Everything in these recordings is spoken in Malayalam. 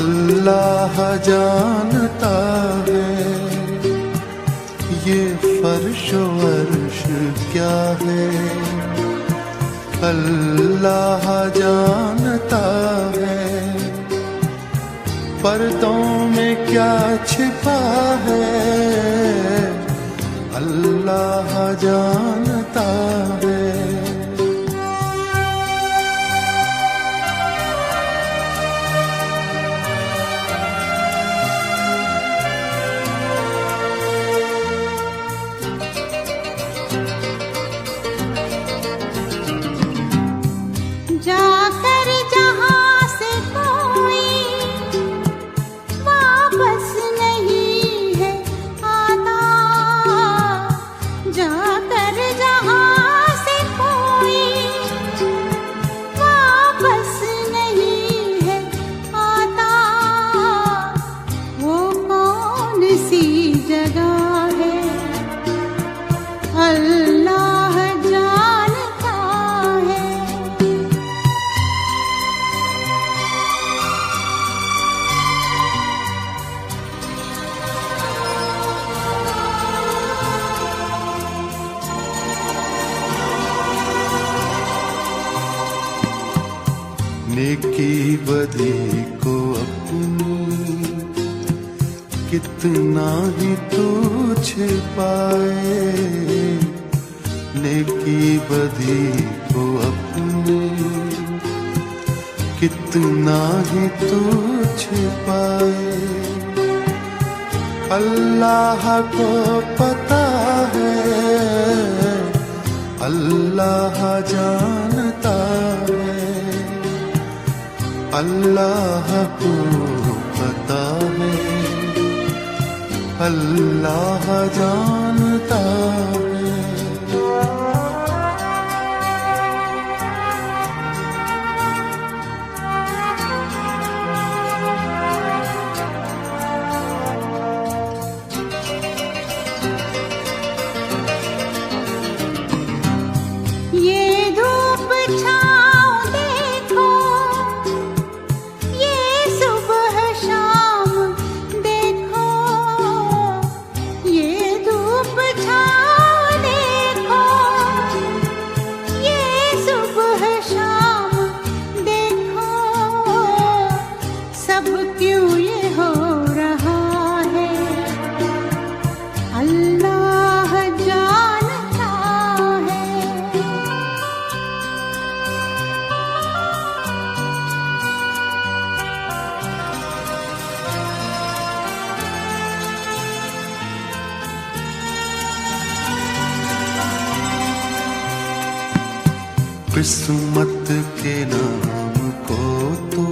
अल्लाह जानता है ये फर्श वर्ष क्या है। अल्लाह जानता है पर्दों में क्या छिपा है। अल्लाह जानता है बदी को अपनी। कितना ही तू छिपाए नेकी बदी को अपनी। कितना ही तू छिपाए अल्लाह को पता है। अल्लाह जानता है अल्लाह को पता है अल्लाह जानता किस्मत के नाम को तो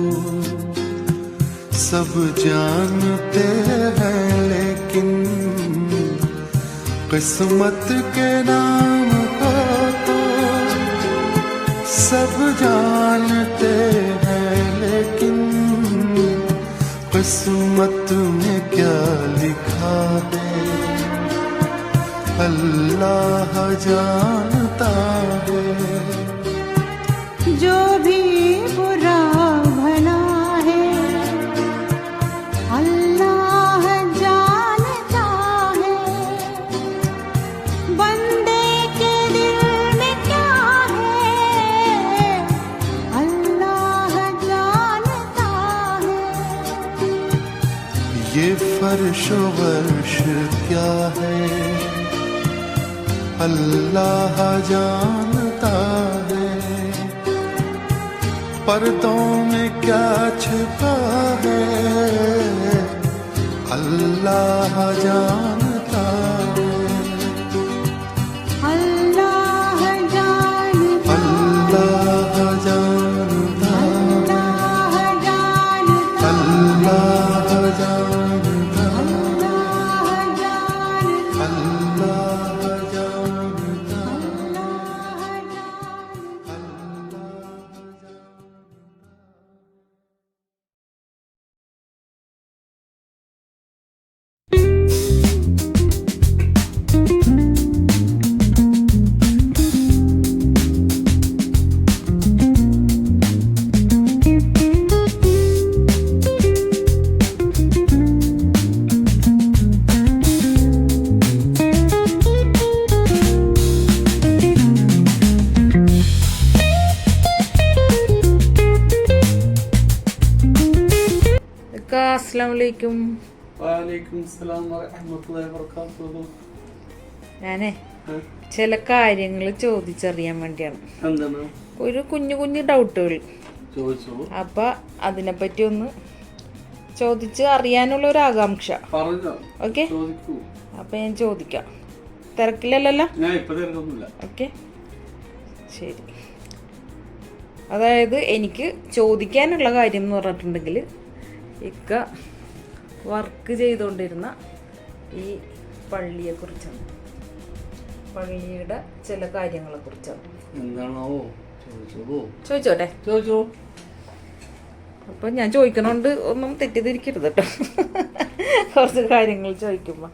सब जानते हैं, लेकिन किस्मत के नाम को तो सब जानते हैं, लेकिन किस्मत में क्या लिखा है? अल्लाह जानता है। फर्श वर्ष क्या है? अल्लाह जानता है। पर्दों में क्या छिपा है? अल्लाह जानता വബറകാതുഹു ഞാനേ ചില കാര്യങ്ങൾ ചോദിച്ചറിയാൻ വേണ്ടിയാണ്. ഒരു കുഞ്ഞു കുഞ്ഞു ഡൗട്ടുകൾ അപ്പൊ അതിനെപ്പറ്റി ഒന്ന് ചോദിച്ച് അറിയാനുള്ള ഒരു ആകാംക്ഷ. ഓക്കെ? അപ്പൊ ഞാൻ ചോദിക്കാം. തിരക്കില്ലല്ലോ ഓക്കെ? ശരി. അതായത് എനിക്ക് ചോദിക്കാനുള്ള കാര്യം എന്ന് പറഞ്ഞിട്ടുണ്ടെങ്കിൽ ഇക്ക വർക്ക് ചെയ്തുകൊണ്ടിരുന്ന ഈ പള്ളിയെ കുറിച്ചാണ് പള്ളിയുടെ ചില കാര്യങ്ങളെക്കുറിച്ചാണ്. എന്താണോ ചോദിച്ചോളൂ. ചോദിച്ചോട്ടെ? ചോദിച്ചോ. അപ്പം ഞാൻ ചോദിക്കണോണ്ട് ഒന്നും തെറ്റിദ്ധരിക്കരുത് കേട്ടോ. കുറച്ച് കാര്യങ്ങൾ ചോദിക്കുമ്പോൾ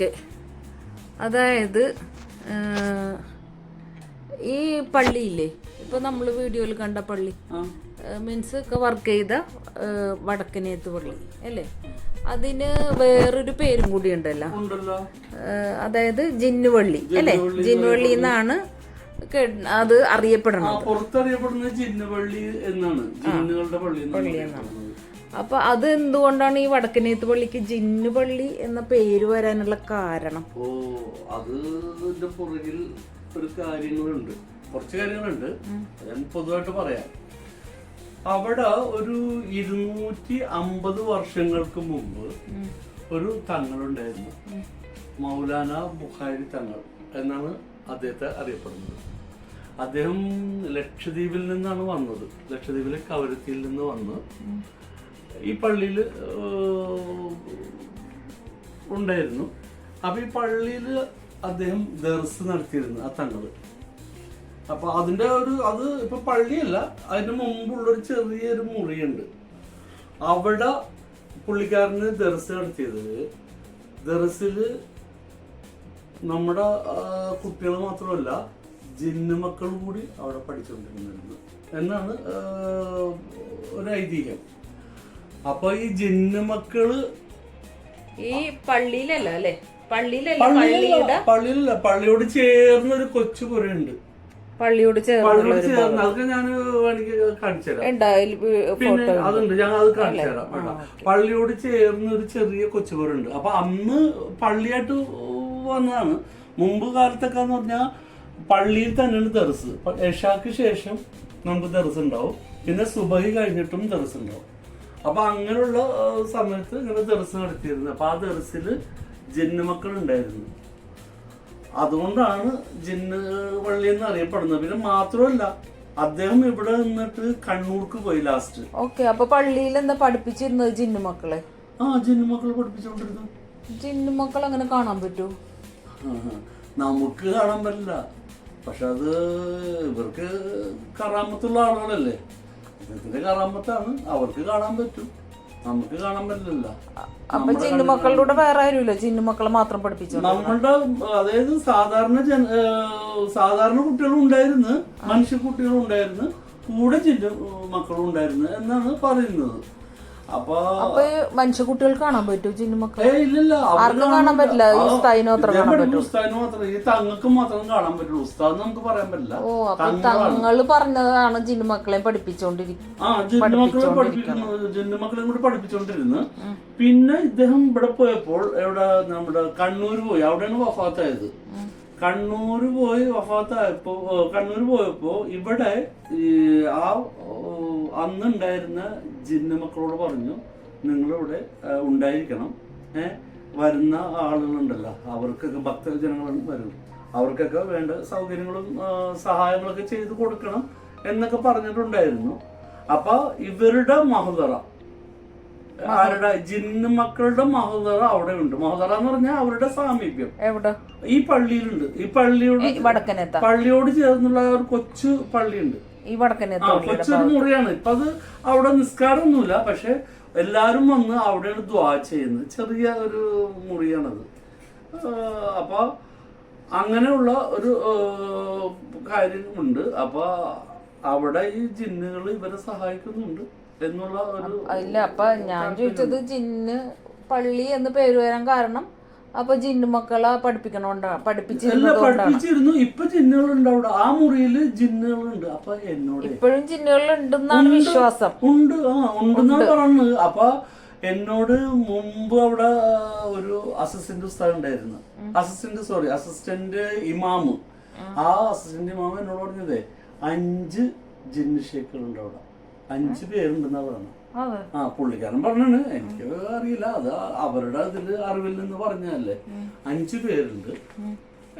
ഓക്കെ അതായത് ഈ പള്ളിയില്ലേ? ഇപ്പൊ നമ്മൾ വീഡിയോയിൽ കണ്ട പള്ളി. മീൻസ് ഒക്കെ വർക്ക് ചെയ്ത വടക്കനേത്ത് പള്ളി അല്ലേ? അതിന് വേറൊരു പേരും കൂടി ഉണ്ടല്ലോ. അതായത് ജിന്നുവള്ളി അല്ലേ? ജിന്നുവള്ളി എന്നാണ് അത് അറിയപ്പെടുന്നത്. പുറത്തറിയപ്പെടുന്നത് ജിന്നുവള്ളി എന്നാണ്. ജിന്നുകളുടെ പള്ളി എന്നാണ് അറിയപ്പെടുന്നത്. അപ്പൊ അത് എന്തുകൊണ്ടാണ് ഈ വടക്കനേത്ത് പള്ളിക്ക് ജിന്നു പള്ളി എന്ന പേര് വരാനുള്ള കാരണം? ഓ അത് ഇതിന്റെ പുറകിൽ ഒരു കാര്യങ്ങളുണ്ട്. കുറച്ച് കാര്യങ്ങളുണ്ട്. ഞാൻ പൊതുവായിട്ട് പറയാം. അവിടെ ഒരു ഇരുന്നൂറ്റി അമ്പത് വർഷങ്ങൾക്ക് മുമ്പ് ഒരു തങ്ങളുണ്ടായിരുന്നു. മൗലാന ബുഖാരി തങ്ങൾ എന്നാണ് അദ്ദേഹത്തെ അറിയപ്പെടുന്നത്. അദ്ദേഹം ലക്ഷദ്വീപിൽ നിന്നാണ് വന്നത്. ലക്ഷദ്വീപിലെ കവരത്തിയിൽ നിന്ന് വന്ന് ഈ പള്ളിയിൽ ഉണ്ടായിരുന്നു. അപ്പൊ ഈ പള്ളിയിൽ അദ്ദേഹം ദർസ് നടത്തിയിരുന്നു ആ തങ്ങൾ അപ്പോൾ അതിന്റെ ഒരു അത് ഇപ്പൊ പള്ളിയല്ല അതിന് മുമ്പുള്ള ഒരു ചെറിയൊരു മുറിയുണ്ട്. അവിടെ പുള്ളിക്കാരന് ദർസ് നടത്തിയത്. ദർസിൽ നമ്മുടെ കുട്ടികൾ മാത്രമല്ല ജിന്നു മക്കൾ കൂടി അവിടെ പഠിച്ചുകൊണ്ടിരുന്നിരുന്നു. എന്നാണ് ഒരു ഐതിഹ്യം. അപ്പൊ ഈ ജിന്ന് മക്കൾ ഈ പള്ളിയിലല്ല അല്ലേ? പള്ളിയിലല്ല പള്ളിയിലല്ല പള്ളിയുടെ? പള്ളിയിലല്ല പള്ളിയോട് ചേർന്ന ഒരു കൊച്ചു പുരയുണ്ട്. പള്ളിയോട് ചേർന്നുള്ള പള്ളിയോട് ചേർന്ന് അതൊക്കെ ഞാൻ വേണമെങ്കിൽ കാണിച്ചുതരാം. പിന്നെ അതുണ്ട് ഞാൻ അത് കാണിച്ചുതരാം പള്ളിയോട് ചേർന്ന് ഒരു ചെറിയ കൊച്ചുപുരുണ്ട് അപ്പൊ അന്ന് പള്ളിയായിട്ട് വന്നതാണ്. മുമ്പ് കാലത്തൊക്കെ എന്ന് പറഞ്ഞാൽ പള്ളിയിൽ തന്നെയാണ് തെറസ്. ഏഷാക്ക് ശേഷം നമുക്ക് തെറസ് ഉണ്ടാവും. പിന്നെ സുബഹി കഴിഞ്ഞിട്ടും തെറസ് ഉണ്ടാവും. അപ്പൊ അങ്ങനെയുള്ള സമയത്ത് ഇങ്ങനെ ദർസ് നടത്തിയിരുന്നു. അപ്പൊ ആ ദർസിൽ ജന്മക്കൾ ഉണ്ടായിരുന്നു അതുകൊണ്ടാണ് ജന്മ പള്ളി എന്ന് അറിയപ്പെടുന്നത്. പിന്നെ മാത്രമല്ല അദ്ദേഹം ഇവിടെ നിന്നിട്ട് കണ്ണൂർക്ക് പോയി ലാസ്റ്റ് ഓക്കെ അപ്പൊ പള്ളിയിൽ എന്താ പഠിപ്പിച്ചിരുന്നത് ജിന്നു മക്കളെ? ആ ജിന്നു മക്കളെ പഠിപ്പിച്ചുകൊണ്ടിരുന്നു. ജിന്നു മക്കൾ അങ്ങനെ കാണാൻ പറ്റൂ? നമുക്ക് കാണാൻ പറ്റില്ല. പക്ഷെ അത് ഇവർക്ക് കറാമത്തുള്ള ആളുകളല്ലേ? ഇദ്ദേഹത്തിന്റെ കറാമ്പത്താണ് അവർക്ക് കാണാൻ പറ്റും. നമുക്ക് കാണാൻ പറ്റില്ല അപ്പൊ ചിന്നു മക്കളുടെ വേറെ ആരുമില്ല? ചിന്നു മക്കളെ മാത്രം പഠിപ്പിച്ചു നമ്മളുടെ അതായത് സാധാരണ ജന സാധാരണ കുട്ടികളും ഉണ്ടായിരുന്നു. മനുഷ്യ കുട്ടികളും ഉണ്ടായിരുന്നു. കൂടെ ചിന്നു മക്കളും ഉണ്ടായിരുന്നു എന്നാണ് പറയുന്നത്. അപ്പൊ മനുഷ്യ കാണാൻ പറ്റൂ ചിന്മക്ക് ആർക്കും കാണാൻ പറ്റില്ല. ഉസ്താദിന് മാത്രം കാണാൻ പറ്റുള്ളൂ. പറ്റൂ? ഉസ്താദിന് മാത്രം ഈ തങ്ങൾക്ക് മാത്രം കാണാൻ പറ്റുള്ളൂ ഉസ്താദ് നമുക്ക് പറയാൻ പറ്റില്ല. ഓ അപ്പൊ തങ്ങൾ പറഞ്ഞതാണ് ജിന്മക്കളെ ആ ജിന്നുമക്കളെ പഠിപ്പിക്കുന്നു ജിന്നുമക്കളെയും കൂടി പഠിപ്പിച്ചോണ്ടിരുന്നു. പിന്നെ ഇദ്ദേഹം ഇവിടെ പോയപ്പോൾ എവിടെ നമ്മുടെ കണ്ണൂർ പോയി. അവിടെയാണ് വഫാത്തായത്. കണ്ണൂർ പോയി വഫാത്തായപ്പോ കണ്ണൂർ പോയപ്പോ ഇവിടെ ആ അന്നുണ്ടായിരുന്ന ജിന്ന മക്കളോട് പറഞ്ഞു നിങ്ങളിവിടെ ഉണ്ടായിരിക്കണം. ഏഹ് വരുന്ന ആളുകളുണ്ടല്ലോ. അവർക്കൊക്കെ ഭക്തജനങ്ങൾ വരും. അവർക്കൊക്കെ വേണ്ട സൗകര്യങ്ങളും സഹായങ്ങളൊക്കെ ചെയ്തു കൊടുക്കണം എന്നൊക്കെ പറഞ്ഞിട്ടുണ്ടായിരുന്നു. അപ്പൊ ഇവരുടെ മഹദറ ആരുടെ ജിന്ന് മക്കളുടെ മഹദറ അവിടെ ഉണ്ട് മഹദറ എന്ന് പറഞ്ഞാൽ അവരുടെ സാമീപ്യം. എവിടെ? ഈ പള്ളിയിലുണ്ട്. ഈ പള്ളിയോട് പള്ളിയോട് ചേർന്നുള്ള ഒരു കൊച്ചു പള്ളിയുണ്ട്. ഈ വടക്കനെത്ത കൊച്ചൊരു മുറിയാണ്. ഇപ്പൊ അത് അവിടെ നിസ്കാരമൊന്നുമില്ല. പക്ഷെ എല്ലാരും വന്ന് അവിടെയാണ് ദ്വാ ചെയ്യുന്നത്. ചെറിയ ഒരു മുറിയാണത്. അപ്പൊ അങ്ങനെയുള്ള ഒരു കാര്യമുണ്ട് അപ്പൊ അവിടെ ഈ ജിന്നുകൾ ഇവരെ സഹായിക്കുന്നുണ്ട്. എന്നുള്ള ഒരു ഇല്ല അപ്പൊ ഞാൻ ചോദിച്ചത് ജിന്ന് പള്ളി എന്ന് പേര് വരാൻ കാരണം അപ്പൊ ജിന്നു മക്കളെ പഠിപ്പിക്കണോണ്ടാ പഠിപ്പിച്ചിരുന്നതുകൊണ്ടാണ് പഠിപ്പിച്ചിരുന്നു. ഇപ്പൊ ജിന്നുകളുണ്ട് അവിടെ. ആ മുറിയിൽ ജിന്നുകളുണ്ട്. അപ്പൊ എന്നോട് ഇപ്പോഴും ജിന്നുകളുണ്ടെന്നാണ് വിശ്വാസം. ഉണ്ട് ആ ഉണ്ടെന്നാണ് പറഞ്ഞത്. അപ്പൊ എന്നോട് മുമ്പ് അവിടെ ഒരു അസിസ്റ്റന്റ് ഉസ്താദ് ഉണ്ടായിരുന്നു. അസിസ്റ്റന്റ് സോറി അസിസ്റ്റന്റ് ഇമാമ്. ആ അസിസ്റ്റന്റ് ഇമാമ് എന്നോട് പറഞ്ഞതേ അഞ്ച് ജിന്ന് ഷേക്കുകളുണ്ട് അവിടെ. അഞ്ച് പേരുണ്ടെന്നാ പറഞ്ഞു ആ പുള്ളിക്കാരൻ പറഞ്ഞാണ് എനിക്ക് അറിയില്ല. അത് അവരുടെ അതിൽ അറിവിൽ നിന്ന് പറഞ്ഞതല്ലേ അഞ്ചു പേരുണ്ട്.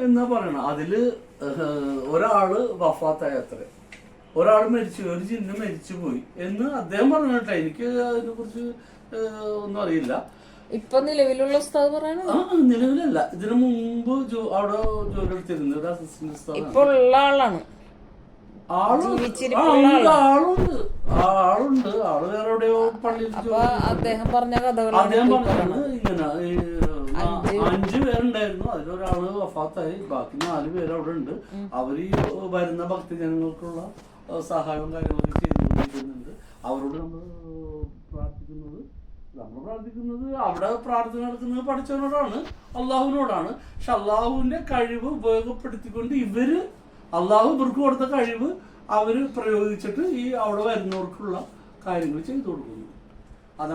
എന്നാ പറയണ അതിൽ ഒരാൾ വഫാത്തായ അത്ര ഒരാൾ മരിച്ചു ഒരു ചിഹ്നം മരിച്ചു പോയി എന്ന് അദ്ദേഹം പറഞ്ഞു കേട്ടോ. എനിക്ക് അതിനെ കുറിച്ച് ഒന്നും അറിയില്ല. ഇപ്പൊ നിലവിലുള്ള ഉസ്താദ് പറയണോ നിലവിലല്ല. ഇതിനു മുമ്പ് അവിടെ ജോലി എടുത്തിരുന്നു അസിസ്റ്റന്റ് ഉസ്താദാണ്. ഇപ്പൊ ഉള്ള ആളാണ് ആൾ ആ, ജീവിച്ചിരിപ്പുള്ള ഉണ്ട്, ആളുണ്ട്. ആൾ. വേറെ എവിടെയോ പള്ളിയിൽ അദ്ദേഹം പറഞ്ഞ കഥകളാണ് അദ്ദേഹം. ഇങ്ങനെ അഞ്ചു പേരുണ്ടായിരുന്നു. അതിലൊരാൾ വഫാത്തായി. ബാക്കി നാല് പേര് അവിടെ ഉണ്ട് അവർ ഈ വരുന്ന ഭക്തജനങ്ങൾക്കുള്ള സഹായവും കാര്യങ്ങളൊക്കെ ചെയ്തുകൊണ്ടിരിക്കുന്നുണ്ട്. അവരോട് നമ്മൾ പ്രാർത്ഥിക്കുന്നത് നമ്മൾ പ്രാർത്ഥിക്കുന്നത് അവിടെ പ്രാർത്ഥന നടക്കുന്നത് പഠിച്ചവനോടാണ് അള്ളാഹുവിനോടാണ്. പക്ഷെ അള്ളാഹുവിന്റെ കഴിവ് ഉപയോഗപ്പെടുത്തിക്കൊണ്ട് ഇവർ അള്ളാഹു ഇവർക്ക് കൊടുത്ത കഴിവ് അവർ പ്രയോഗിച്ചിട്ട് ഈ അവിടെ വരുന്നവർക്കുള്ള കാര്യങ്ങൾ ചെയ്തു കൊടുക്കുന്നു.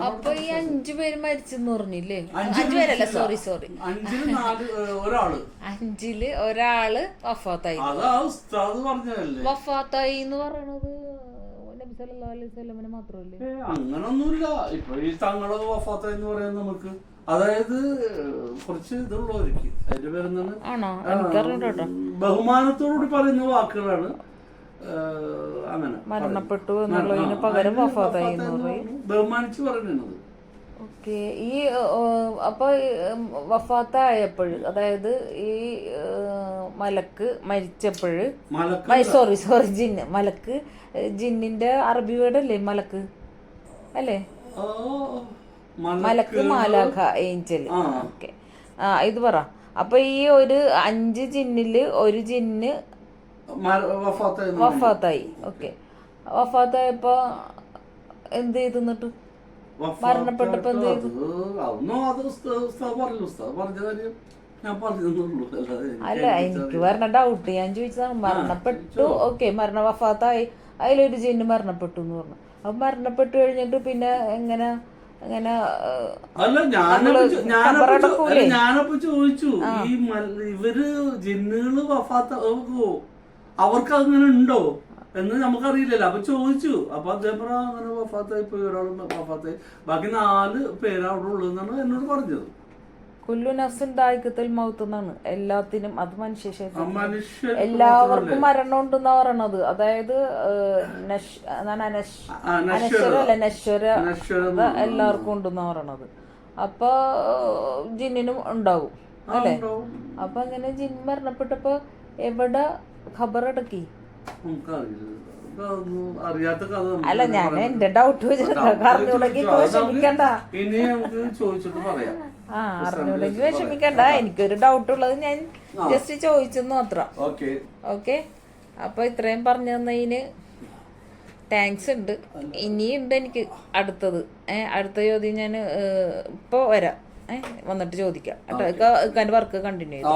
അപ്പൊ ഈ അഞ്ചു പേര് മരിച്ചെന്ന് പറഞ്ഞില്ലേ? അഞ്ചു പേരല്ല സോറി സോറി അഞ്ചിൽ നാല് ഒരാൾ. അഞ്ചിൽ ഒരാൾ വഫാത്തായി. വഫാത്തായി എന്ന് പറയണത്. അങ്ങനൊന്നുമില്ല. ഇപ്പൊ ഈ തങ്ങളത് വഫാത്ത എന്ന് പറയുന്നത് നമുക്ക് അതായത് കുറച്ച് ഇതുള്ളവർക്ക് അതിന്റെ പേരെന്താണ്? ബഹുമാനത്തോടുകൂടി പറയുന്ന വാക്കുകളാണ് അങ്ങനെ മരണപ്പെട്ടു എന്നുള്ളതിന് പകരം ബഹുമാനിച്ച് പറയുന്നത്. ഓക്കെ. ഈ ഏഹ്, അപ്പൊ വഫാത്തായപ്പോൾ അതായത് ഈ മലക്ക് മരിച്ചപ്പോഴ് മലക്ക് സോറി സോറി ജിന്ന് മലക്ക് ജിന്നിന്റെ അറബി വേർഡ് അല്ലേ? മലക്ക് അല്ലേ മലക്ക് മാലാഖ ഏഞ്ചൽ. ഓക്കെ. ആ ഇത് പറ. അപ്പൊ ഈ ഒരു അഞ്ച് ജിന്നിൽ ഒരു ജിന്ന് വഫാത്തായി ഓക്കെ. വഫാത്തായപ്പോ എന്ത് ചെയ്തിട്ട് മരണപ്പെട്ടപ്പോ എന്ത് ചെയ്തു? അത് അതൊന്നും അത് ഉസ്താ- ഉസ്താദ് പറഞ്ഞു ഉസ്താദ് പറഞ്ഞ കാര്യം ഞാൻ പറഞ്ഞെന്നുള്ളൂ. അല്ലാതെ എനിക്ക് അല്ല എനിക്ക് വരണ പറഞ്ഞ ഡൗട്ട് ഞാൻ ചോദിച്ചതാണ് മരണപ്പെട്ടു ഓക്കെ മരണ വഫാത്തായി അതിലൊരു ജിന്ന് മരണപ്പെട്ടു എന്ന് പറഞ്ഞു. അപ്പൊ മരണപ്പെട്ടു കഴിഞ്ഞിട്ട് പിന്നെ എങ്ങനെ അല്ല ഞാനപ്പോ? ചോദിച്ചു ഈ ഇവർ ജിന്നുകൾ വഫാത്ത അവർക്ക് അങ്ങനെ ഉണ്ടോ? എന്ന് നമുക്കറിയില്ലല്ലോ. അപ്പൊ ചോദിച്ചു. അപ്പൊ അദ്ദേഹം പറഞ്ഞ അങ്ങനെ വഫാത്തായി പോയി. ഒരാൾ വഫാത്തായി. ബാക്കി നാല് പേര് അവിടെ ഉള്ളൂ എന്നാണ് എന്നോട് പറഞ്ഞത്. കുല്ലു ദായിക്കത്തിൽ എല്ലാത്തിനും അത് മനുഷ്യ എല്ലാവർക്കും മരണം ഉണ്ടെന്നാ പറയണത്. അതായത് നശ്വര. എല്ലാവർക്കും ഉണ്ടെന്നാ പറയണത്. അപ്പൊ ജിന്നിനും ഉണ്ടാവും. അല്ലേ. അപ്പൊ അങ്ങനെ ജിൻ മരണപ്പെട്ടപ്പോ എവിടെ ഖബറടക്കി? അല്ല ഞാൻ എന്റെ ഡൗട്ട് അറിഞ്ഞൂടെങ്കിൽ ഇനി നമുക്ക് ചോദിച്ചിട്ട് പറയാം. ആ അറിഞ്ഞൂടെങ്കിൽ വിഷമിക്കണ്ട. എനിക്കൊരു ഡൗട്ട് ഉള്ളത് ഞാൻ ജസ്റ്റ് ചോദിച്ചെന്ന് മാത്രം. ഓക്കെ. അപ്പൊ ഇത്രയും പറഞ്ഞു തന്നതിന് താങ്ക്സ് ഉണ്ട്. ഇനിയുണ്ട് എനിക്ക് അടുത്തത്. ഏ അടുത്ത ചോദ്യം ഞാൻ ഇപ്പൊ വരാം. ഏ വന്നിട്ട് ചോദിക്കാം. കേട്ടോ വർക്ക് കണ്ടിന്യൂ ചെയ്തു?